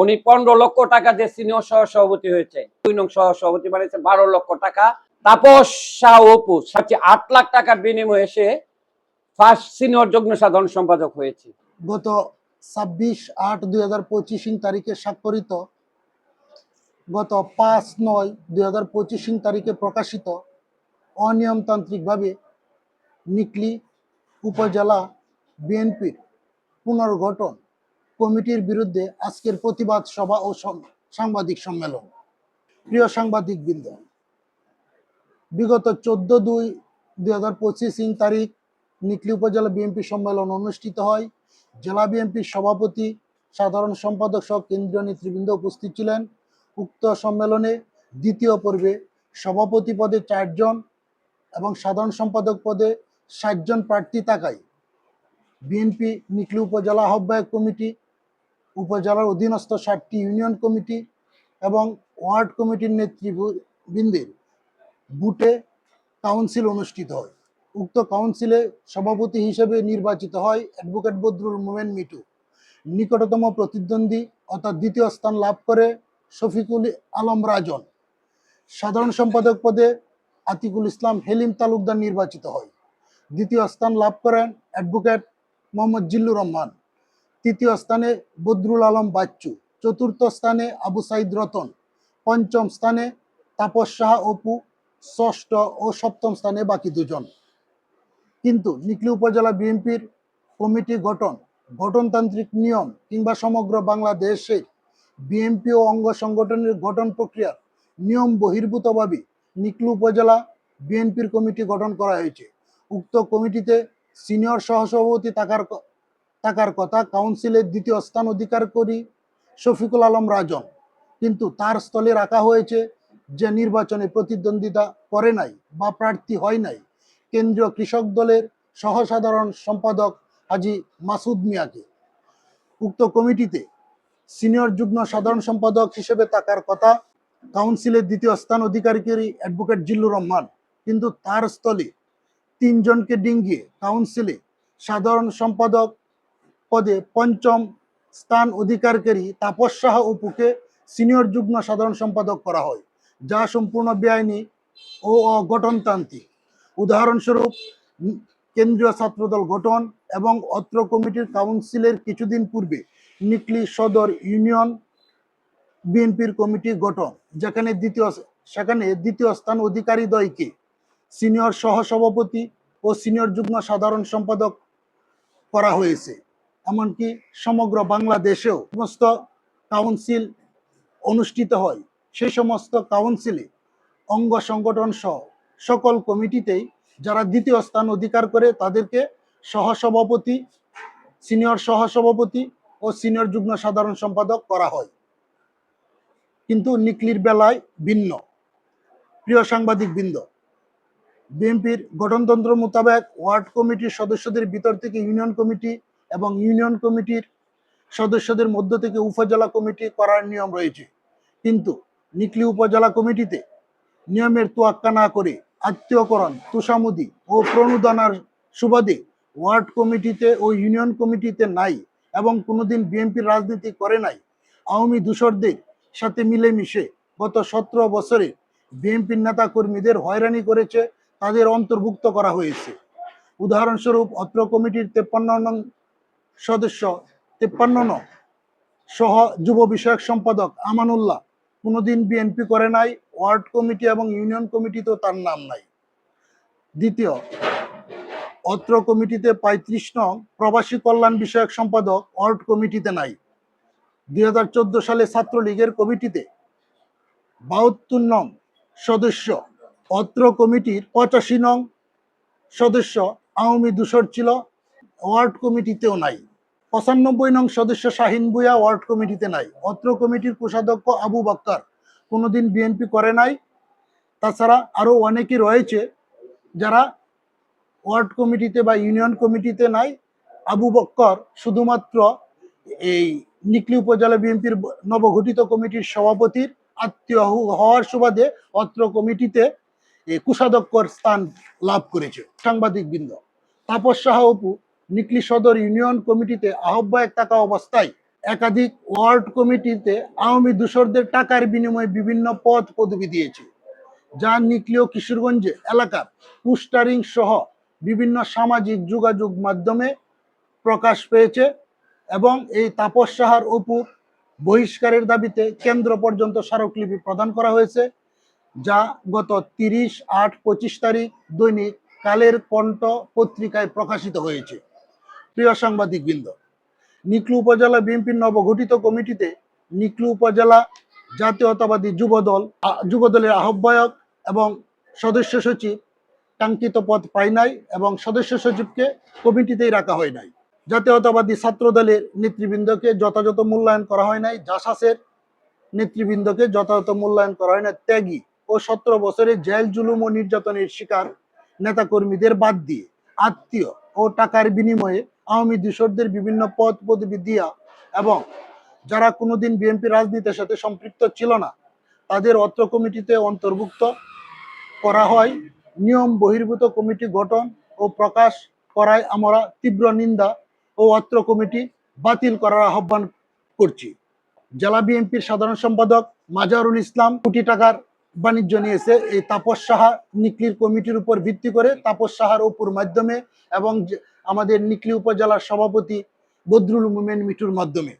উনি পনেরো লক্ষ টাকা দিয়ে সিনিয়র সহ সভাপতি হয়েছে। দুই নং সহ সভাপতি বানিয়েছে, বারো লক্ষ টাকা। তাপস শাহ অপু আট লাখ টাকার বিনিময়ে এসে ফার্স্ট সিনিয়র যুগ্ম সাধারণ সম্পাদক হয়েছে। গত ছাব্বিশ আট দুই হাজার পঁচিশ তারিখে স্বাক্ষরিত, গত পাঁচ নয় দুই হাজার পঁচিশ তারিখে প্রকাশিত অনিয়মতান্ত্রিকভাবে নিকলি উপজেলা বিএনপির পুনর্গঠন কমিটির বিরুদ্ধে আজকের প্রতিবাদ সভা ও সাংবাদিক সম্মেলন। প্রিয় সাংবাদিক বৃন্দ বিগত চোদ্দ দুই দুই হাজার পঁচিশ ইং তারিখ নিকলি উপজেলা বিএনপি সম্মেলন অনুষ্ঠিত হয়। জেলা বিএনপির সভাপতি, সাধারণ সম্পাদক সহ কেন্দ্রীয় নেতৃবৃন্দ উপস্থিত ছিলেন। উক্ত সম্মেলনে দ্বিতীয় পর্বে সভাপতি পদে চারজন এবং সাধারণ সম্পাদক পদে ষাটজন প্রার্থী থাকায় বিএনপি নিকলি উপজেলা আহ্বায়ক কমিটি উপজেলার অধীনস্থ ষাটটি ইউনিয়ন কমিটি এবং ওয়ার্ড কমিটির নেতৃবৃন্দের বুটে কাউন্সিল অনুষ্ঠিত হয়। উক্ত কাউন্সিলে সভাপতি হিসেবে নির্বাচিত হয় অ্যাডভোকেট বদরুল মোমেন মিটু নিকটতম প্রতিদ্বন্দ্বী অর্থাৎ দ্বিতীয় স্থান লাভ করে শফিকুল আলম রাজন। সাধারণ সম্পাদক পদে আতিকুল ইসলাম হেলিম তালুকদার নির্বাচিত হয়। দ্বিতীয় স্থান লাভ করেন অ্যাডভোকেট মোহাম্মদ জিল্লুর রহমান। তৃতীয় স্থানে বদরুল আলম বাচ্চু, চতুর্থ স্থানে আবু সাইদ রতন, পঞ্চম স্থানে তাপস সাহা অপু, ষষ্ঠ ও সপ্তম স্থানে বাকি দুজন। কিন্তু নিকলি উপজেলা বিএনপির কমিটি গঠন, গঠনতান্ত্রিক নিয়ম কিংবা সমগ্র বাংলাদেশের বিএনপি ও অঙ্গ সংগঠনের গঠন প্রক্রিয়ার নিয়ম বহির্ভূতভাবে নিকলু উপজেলা বিএনপির কমিটি গঠন করা হয়েছে। উক্ত কমিটিতে সিনিয়র সহসভাপতি থাকার থাকার কথা কাউন্সিলের দ্বিতীয় স্থান অধিকার করি, শফিকুল আলম রাজন। কিন্তু তার স্থলে রাখা হয়েছে যে নির্বাচনে প্রতিদ্বন্দ্বিতা করে নাই বা প্রার্থী হয় নাই কেন্দ্রীয় কৃষক দলের সহসাধারণ সম্পাদক হাজি মাসুদ মিয়াকে। উক্ত কমিটিতে সিনিয়র যুগ্ম সাধারণ সম্পাদক হিসেবে থাকার কথা কাউন্সিলের দ্বিতীয় স্থান অধিকারী অ্যাডভোকেট জিল্লুর রহমান। কিন্তু তার স্থলে তিনজনকে ডিঙ্গিয়ে কাউন্সিলে সাধারণ সম্পাদক পদে পঞ্চম স্থান অধিকারকারী তাপস শাহ অপুকে সিনিয়র যুগ্ম সাধারণ সম্পাদক করা হয়, যা সম্পূর্ণ বেআইনি ও অগঠনতান্ত্রিক। উদাহরণস্বরূপ কেন্দ্রীয় ছাত্রদল গঠন এবং অত্র কমিটির কাউন্সিলের কিছুদিন পূর্বে নিকলি সদর ইউনিয়ন বিএনপির কমিটি গঠন, যেখানে দ্বিতীয় সেখানে দ্বিতীয় স্থান অধিকারী দয়কে সিনিয়র সহসভাপতি ও সিনিয়র যুগ্ম সাধারণ সম্পাদক করা হয়েছে। এমনকি সমগ্র বাংলাদেশেও সমস্ত কাউন্সিল অনুষ্ঠিত হয়। সেই সমস্ত কাউন্সিলে অঙ্গ সংগঠন সহ সকল কমিটিতেই যারা দ্বিতীয় স্থান অধিকার করে তাদেরকে সহসভাপতি, সিনিয়র সহসভাপতি ও সিনিয়র যুগ্ম সাধারণ সম্পাদক করা হয়। কিন্তু নিকলির বেলায় ভিন্ন। প্রিয় সাংবাদিক বৃন্দ বিএনপির গঠনতন্ত্র মোতাবেক ওয়ার্ড কমিটির সদস্যদের ভিতর থেকে ইউনিয়ন কমিটি এবং ইউনিয়ন কমিটির সদস্যদের মধ্য থেকে উপজেলা কমিটি করার নিয়ম রয়েছে। কিন্তু নিকলি উপজেলা কমিটিতে নিয়মের তোয়াক্কা না করে আত্মীয়করণ, তুষামুদি ও প্রণোদনার সুবাদে ওয়ার্ড কমিটিতে ও ইউনিয়ন কমিটিতে নাই এবং কোনোদিন বিএনপির রাজনীতি করে নাই। আওয়ামী দূষরদের সাথে মিলেমিশে গত সতেরো বছরে বিএনপির নেতা কর্মীদের হয়রানি করেছে, তাদের অন্তর্ভুক্ত করা হয়েছে। উদাহরণস্বরূপ, অত্র কমিটির তেপ্পান্ন নং সদস্য তেপ্পান্ন নং। সহ যুব বিষয়ক সম্পাদক আমানুল্লাহ। কোনোদিন বিএনপি করে নাই, ওয়ার্ড কমিটি এবং ইউনিয়ন কমিটিতেও তার নাম নাই। দ্বিতীয়, অত্র কমিটিতে পঁয়ত্রিশ নং প্রবাসী কল্যাণ বিষয়ক সম্পাদক ওয়ার্ড কমিটিতে নাই। দুই হাজার চোদ্দ সালে ছাত্রলীগের কমিটিতে বাহাত্তর নং সদস্য অত্র কমিটির পঁচাশি নং সদস্য আওয়ামী দূষর ছিল, ওয়ার্ড কমিটিতেও নাই। পঁচানব্বই নং সদস্য শাহিন বুয়া ওয়ার্ড কমিটিতে নাই। অত্র কমিটির কোষাধ্যক্ষ আবু বাক্কার কোনোদিন বিএনপি করে নাই। তাছাড়া আরও অনেকে রয়েছে যারা ওয়ার্ড কমিটিতে বা ইউনিয়ন কমিটিতে নাই। আবু বক্কর শুধুমাত্র এই নিকলি উপজেলা বিএনপির নবগঠিত কমিটির সভাপতির আত্মীয় হওয়ার সুবাদে অত্র কমিটিতে এই কোষাধ্যক্ষর স্থান লাভ করেছে সাংবাদিক বৃন্দ তাপস সাহা অপু নিকলি সদর ইউনিয়ন কমিটিতে আহ্বায়ক থাকা অবস্থায় একাধিক ওয়ার্ড কমিটিতে আওয়ামী দূষরদের টাকার বিনিময়ে বিভিন্ন পদ পদবি দিয়েছে, যা নিকলিও কিশোরগঞ্জে এলাকার পোস্টারিং সহ বিভিন্ন সামাজিক যোগাযোগ মাধ্যমে প্রকাশ পেয়েছে এবং এই তাপস সাহার উপর বহিষ্কারের দাবিতে কেন্দ্র পর্যন্ত স্মারকলিপি প্রদান করা হয়েছে, যা গত তিরিশ আট পঁচিশ তারিখ দৈনিক কালের কণ্ঠ পত্রিকায় প্রকাশিত হয়েছে। প্রিয় সাংবাদিকবৃন্দ, নিকলু উপজেলা বিএনপির নবগঠিত কমিটিতে নিকলু উপজেলা জাতীয়তাবাদী যুবদল যুবদলের আহ্বায়ক এবং সদস্য সচিব কাঙ্ক্ষিত পদ পায় নাই এবং সদস্য সচিবকে কমিটিতেই রাখা হয় নাই। জাতীয়তাবাদী ছাত্র দলের নেতৃবৃন্দকে যথাযথ মূল্যায়ন করা হয় নাই, জাসাসের নেতৃবৃন্দকে যথাযথ মূল্যায়ন করা হয় না ত্যাগী ও সতেরো বছরে জেল, জুলুম ও নির্যাতনের শিকার নেতাকর্মীদের বাদ দিয়ে আত্মীয় ও টাকার বিনিময়ে আওয়ামী দূষরদের বিভিন্ন পদ পদবি দিয়া এবং যারা কোনোদিন বিএনপি রাজনীতির সাথে সম্পৃক্ত ছিল না, তাদের অত্র কমিটিতে অন্তর্ভুক্ত করা হয়। নিয়ম বহির্ভূত কমিটি গঠন ও প্রকাশ করায় আমরা তীব্র নিন্দা ও অত্র কমিটি বাতিল করার আহ্বান করছি। জেলা বিএনপির সাধারণ সম্পাদক মাজারুল ইসলাম কোটি টাকার বাণিজ্য নিয়েছে। এই তাপস সাহা নিকলির কমিটির উপর ভিত্তি করে তাপস সাহার উপর মাধ্যমে এবং আমাদের নিকলি উপজেলার সভাপতি বদরুল মোমেন মিঠুর মাধ্যমে।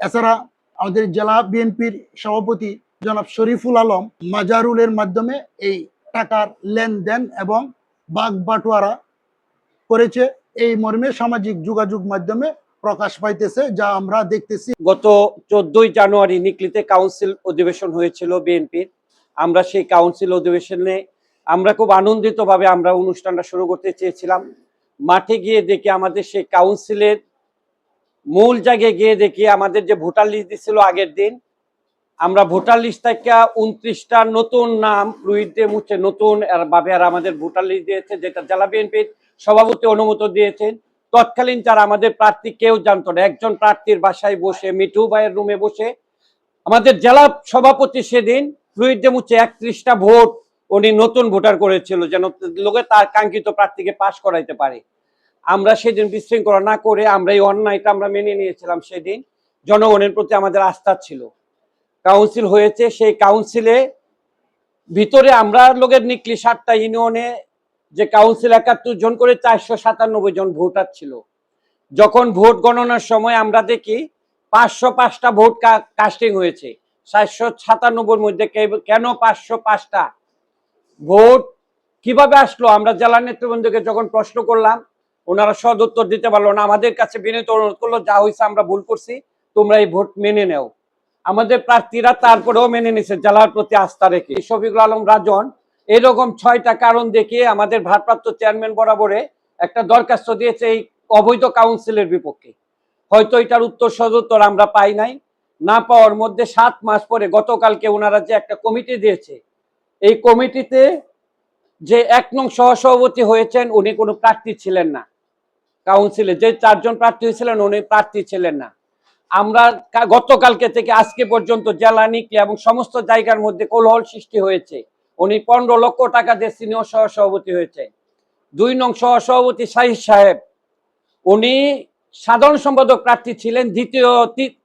এছাড়া আমাদের জেলা বিএনপির সভাপতি জনাব শরীফুল আলম মাজারুলের মাধ্যমে এই টাকার লেনদেন এবং বাগ বাটোয়ারা করেছে। এই মর্মে সামাজিক যোগাযোগ মাধ্যমে প্রকাশ পাইতেছে, যা আমরা দেখতেছি। গত চোদ্দই জানুয়ারি নিকলিতে কাউন্সিল অধিবেশন হয়েছিল বিএনপির। আমরা সেই কাউন্সিল অধিবেশনে আমরা খুব আনন্দিত ভাবে আমরা অনুষ্ঠানটা শুরু করতে চেয়েছিলাম। মাঠে গিয়ে দেখি আমাদের সেই কাউন্সিলের মূল জায়গায় গিয়ে দেখি আমাদের যে ভোটার লিস্ট দিছিল আগের দিন, আমরা ভোটার লিস্ট থেকে উনত্রিশটা নতুন নাম ফ্লুইডে মুছে, নতুন ভাবে আর আমাদের ভোটার লিস্ট দিয়েছে, যেটা জেলা বিএনপির সভাপতি অনুমোদন দিয়েছেন। তৎকালীন যারা আমাদের প্রার্থী কেউ জানতো না, একজন প্রার্থীর বাসায় বসে, মিঠু ভাইয়ের রুমে বসে, আমাদের জেলা সভাপতি সেদিন ফ্লুইড মুছে একত্রিশটা ভোট উনি নতুন ভোটার করেছিল যেন লোকে তার কাঙ্ক্ষিত প্রার্থীকে পাশ করাইতে পারে। আমরা সেদিন বিশৃঙ্খলা না করে আমরা এই অন্যায়টা আমরা মেনে নিয়েছিলাম সেদিন। জনগণের প্রতি আমাদের আস্থা ছিল। কাউন্সিল হয়েছে, সেই কাউন্সিলে ভিতরে আমরা লোকের নিকলি সাতটা ইউনিয়নে যে কাউন্সিল একাত্তর জন করে চারশো সাতানব্বই জন ভোটার ছিল। যখন ভোট গণনার সময় আমরা দেখি পাঁচশো পাঁচটা ভোট কাস্টিং হয়েছে। চারশো সাতানব্বইয়ের মধ্যে কেন পাঁচশো পাঁচটা? ভোট কীভাবে আসলো? আমরা জেলা নেতৃবৃন্দকে যখন প্রশ্ন করলাম, ওনারা সদ উত্তর দিতে পারল না। আমাদের কাছে বিনীত অনুরোধ করল, যা হয়েছে আমরা ভুল করছি, তোমরা এই ভোট মেনে নেও। আমাদের প্রার্থীরা তারপরেও মেনে নিছে, জেলার প্রতি আস্থা রেখে। শফিকুল আলম রাজন এরকম ছয়টা কারণ দেখিয়ে আমাদের ভারপ্রাপ্ত চেয়ারম্যান বরাবরে একটা দরখাস্ত দিয়েছে এই অবৈধ কাউন্সিলের বিপক্ষে। হয়তো এটার উত্তর সদুত্তর আমরা পাই নাই। না পাওয়ার মধ্যে সাত মাস পরে গতকালকে ওনারা যে একটা কমিটি দিয়েছে এই কমিটিতে যে এক নং সহসভাপতি হয়েছেন, উনি কোনো প্রার্থী ছিলেন না। কাউন্সিলে যে চারজন প্রার্থী হয়েছিলেন, উনি প্রার্থী ছিলেন না। আমরা গতকালকে থেকে আজকে পর্যন্ত জেলা, নিকলে এবং সমস্ত জায়গার মধ্যে কোলহল সৃষ্টি হয়েছে। উনি পনেরো লক্ষ টাকা দিয়ে সিনিয়র সহ সভাপতি হয়েছে। দুই নং সহসভাপতি শাহিদ সাহেব, উনি সাধারণ সম্পাদক প্রার্থী ছিলেন, দ্বিতীয়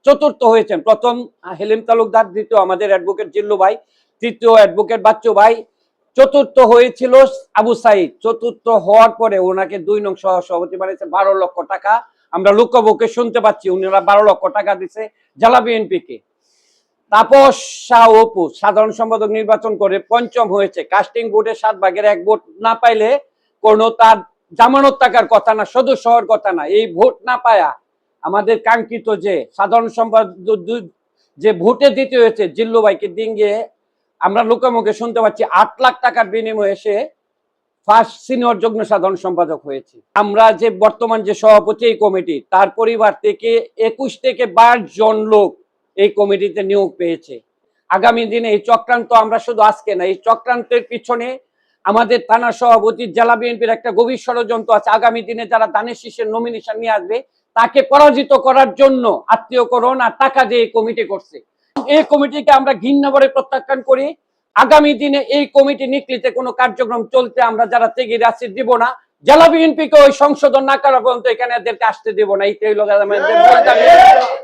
চতুর্থ হয়েছেন। প্রথম হেলিম তালুকদার, দ্বিতীয় আমাদের অ্যাডভোকেট জিল্লু ভাই তৃতীয় অ্যাডভোকেট বাচ্চু ভাই চতুর্থ হয়েছিল আবু সাইদ। চতুর্থ হওয়ার পরে ওনাকে দুই নং সহ সভাপতি বানিয়েছে, বারো লক্ষ টাকা। আমরা লোকবুকে শুনতে পাচ্ছি, উনারা বারো লক্ষ টাকা দিছে জেলা বিএনপি কে তাপস শাহ অপু, সাধারণ সম্পাদক নির্বাচন করে পঞ্চম হয়েছে। কাস্টিং বোর্ডে সাত ভাগের এক ভোট না পাইলে কোনো তার জামানত টাকার কথা না, সদস্য হওয়ার কথা না। এই ভোট না পায়া আমাদের কাঙ্ক্ষিত যে সাধারণ সম্পাদক যে ভোটে দিতে হয়েছে, জিল্লু ভাইকে ডিঙ্গিয়ে আমরা লোকমুখে শুনতে পাচ্ছি আট লাখ টাকার বিনিময়ে এসে ফার্স্ট সিনিয়র যুগ্ম সাধারণ সম্পাদক হয়েছে। আমরা যে বর্তমান যে সভাপতি এই কমিটি, তার পরিবার থেকে একুশ থেকে বাইশ জন লোক এই কমিটিতে নিয়োগ পেয়েছে। আগামী দিনে এই চক্রান্ত আমরা শুধু আজকে না, এই চক্রান্তের পিছনে আমাদের থানা সভাপতি, জেলা বিএনপির একটা গভীর ষড়যন্ত্র আছে। আগামী দিনে যারা দানের শীষের নমিনেশন নিয়ে আসবে, তাকে পরাজিত করার জন্য আত্মীয়করণ আর টাকা দিয়ে কমিটি করছে। এই কমিটিকে আমরা ঘৃণ্যভরে প্রত্যাখ্যান করি। আগামী দিনে এই কমিটি নিকলিতে কোনো কার্যক্রম চলতে আমরা যারা তেগির আছি দিব না। জেলা বিএনপিকে ওই সংশোধন না করা পর্যন্ত এখানে এদেরকে আসতে দিব না। বলতে আমি-